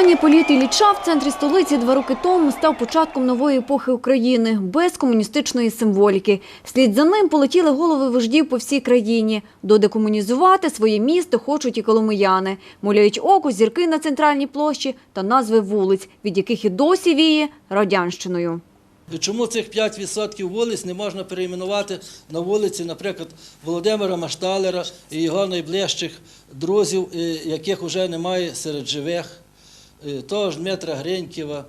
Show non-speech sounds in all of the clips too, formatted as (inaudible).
Останній політ Ілліча в центрі столиці два роки тому став початком нової епохи України без комуністичної символіки. Слід за ним полетіли голови вождів по всій країні. Додекомунізувати своє місто хочуть і коломияни. Муляють око зірки на центральній площі та назви вулиць, від яких і досі віє радянщиною. Чому цих 5% вулиць не можна перейменувати на вулиці, наприклад, Володимира Машталера і його найближчих друзів, е, яких вже немає серед живих, того ж Дмитра Гринькєва.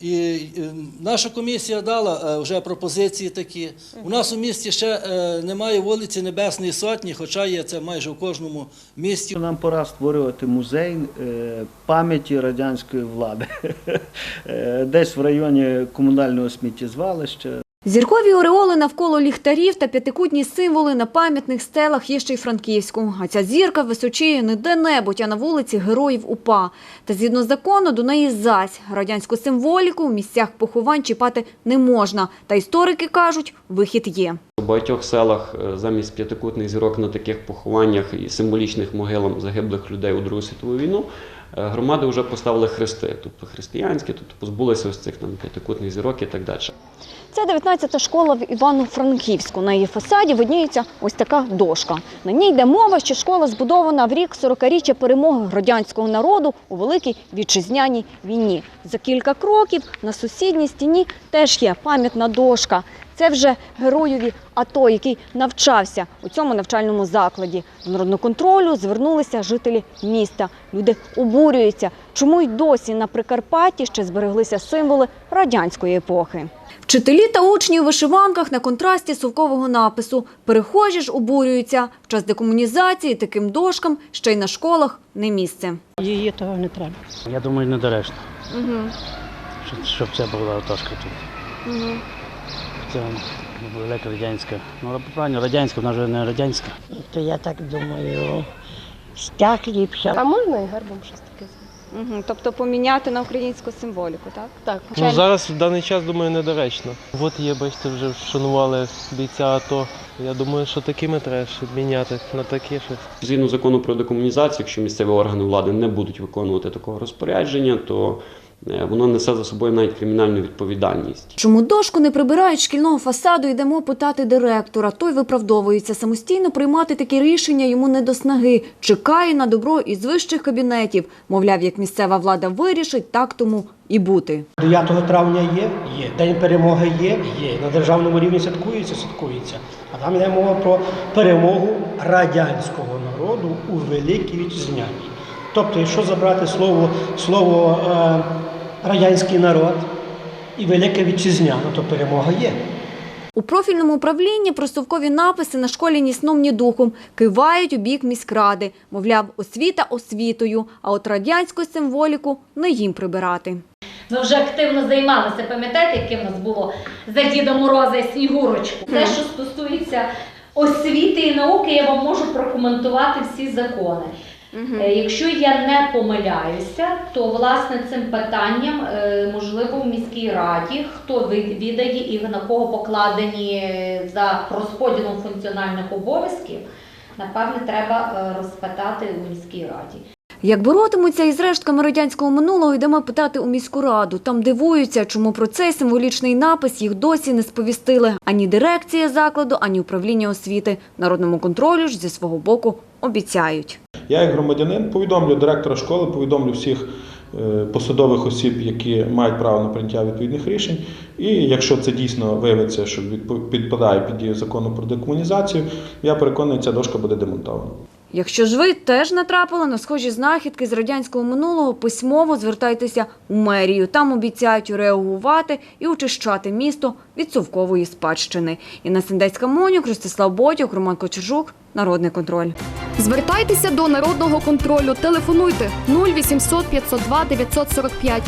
І е, наша комісія дала е, вже пропозиції такі. У нас у місті ще е, немає вулиці Небесної Сотні, хоча є це майже в кожному місті. Нам пора створювати музей е, пам'яті радянської влади. (laughs) Е, Десь в районі комунального сміттєзвалища. Зіркові ореоли навколо ліхтарів та п'ятикутні символи на пам'ятних стелах є ще й Франківську. А ця зірка височіє не де-небудь, а на вулиці Героїв УПА. Та згідно закону до неї зась. Радянську символіку в місцях поховань чіпати не можна. Та історики кажуть, вихід є. У багатьох селах е, замість п'ятикутних зірок на таких похованнях і символічних могилам загиблих людей у Другу світову війну громади вже поставили хрести, тобто християнські, тобто позбулися ось цих там п'ятикутних зірок і так далі. Це 19-та школа в Івано-Франківську. На її фасаді видніється ось така дошка. На ній йде мова, що школа збудована в рік 40-річчя перемоги радянського народу у Великій Вітчизняній війні. За кілька кроків на сусідній стіні теж є пам'ятна дошка. Це вже героєві АТО, який навчався у цьому навчальному закладі. До народного контролю звернулися жителі міста. Люди обурюються, чому й досі на Прикарпатті ще збереглися символи радянської епохи. Вчителі та учні у вишиванках на контрасті совкового напису. Перехожі ж обурюються. В час декомунізації таким дошкам ще й на школах не місце. Її того не треба. Я думаю, недоречно, Угу. щоб, щоб це була отошка тут. Угу. Це велика радянська. Ну, але правильно, радянська, вона вже не радянська. То я так думаю, стяг ліпше. А можна і гербом щось таке? Угу. Тобто поміняти на українську символіку, так? Так. Ну, зараз в даний час, думаю, недоречно. От є, бачите, вже вшанували бійця АТО. Я думаю, що такими треба ще міняти на такі щось. Згідно закону про декомунізацію, якщо місцеві органи влади не будуть виконувати такого розпорядження, то воно несе за собою навіть кримінальну відповідальність. Чому дошку не прибирають шкільного фасаду, йдемо питати директора. Той виправдовується. Самостійно приймати такі рішення йому не до снаги. Чекає на добро із вищих кабінетів. Мовляв, як місцева влада вирішить, так тому і бути. 9 травня є, є. День перемоги є, є. На державному рівні святкується, святкується. А там йде мова про перемогу радянського народу у Великій Вітчизняній. Тобто, якщо забрати слово, слово е, радянський народ і Велике Вітчизняна, то перемога є. У профільному управлінні простовкові написи на школі ні сном, ні духом кивають у бік міськради. Мовляв, освіта освітою, а от радянську символіку не їм прибирати. Ми вже активно займалися. Пам'ятаєте, яке в нас було за Діда Мороза і Снігурочку? Те, що стосується освіти і науки, я вам можу прокоментувати всі закони. Е, Якщо я не помиляюся, то власне цим питанням, е, можливо, в міській раді, хто від- відає і на кого покладені за розподілом функціональних обов'язків, напевне, треба е, розпитати у міській раді. Як боротимуться із рештками радянського минулого, йдемо питати у міську раду. Там дивуються, чому про цей символічний напис їх досі не сповістили ані дирекція закладу, ані управління освіти. Народному контролю ж зі свого боку обіцяють. Я, як громадянин, повідомлю директора школи, повідомлю всіх е, посадових осіб, які мають право на прийняття відповідних рішень. І якщо це дійсно виявиться, що підпадає під дію закону про декомунізацію, я переконаний, ця дошка буде демонтована. Якщо ж ви теж натрапили на схожі знахідки з радянського минулого, письмово звертайтеся у мерію. Там обіцяють реагувати і очищати місто від совкової спадщини. Інна Сендецька Монюк, Ростислав Ботюк, Роман Кочержук. Народний контроль. Звертайтеся до народного контролю. Телефонуйте 0800 502 945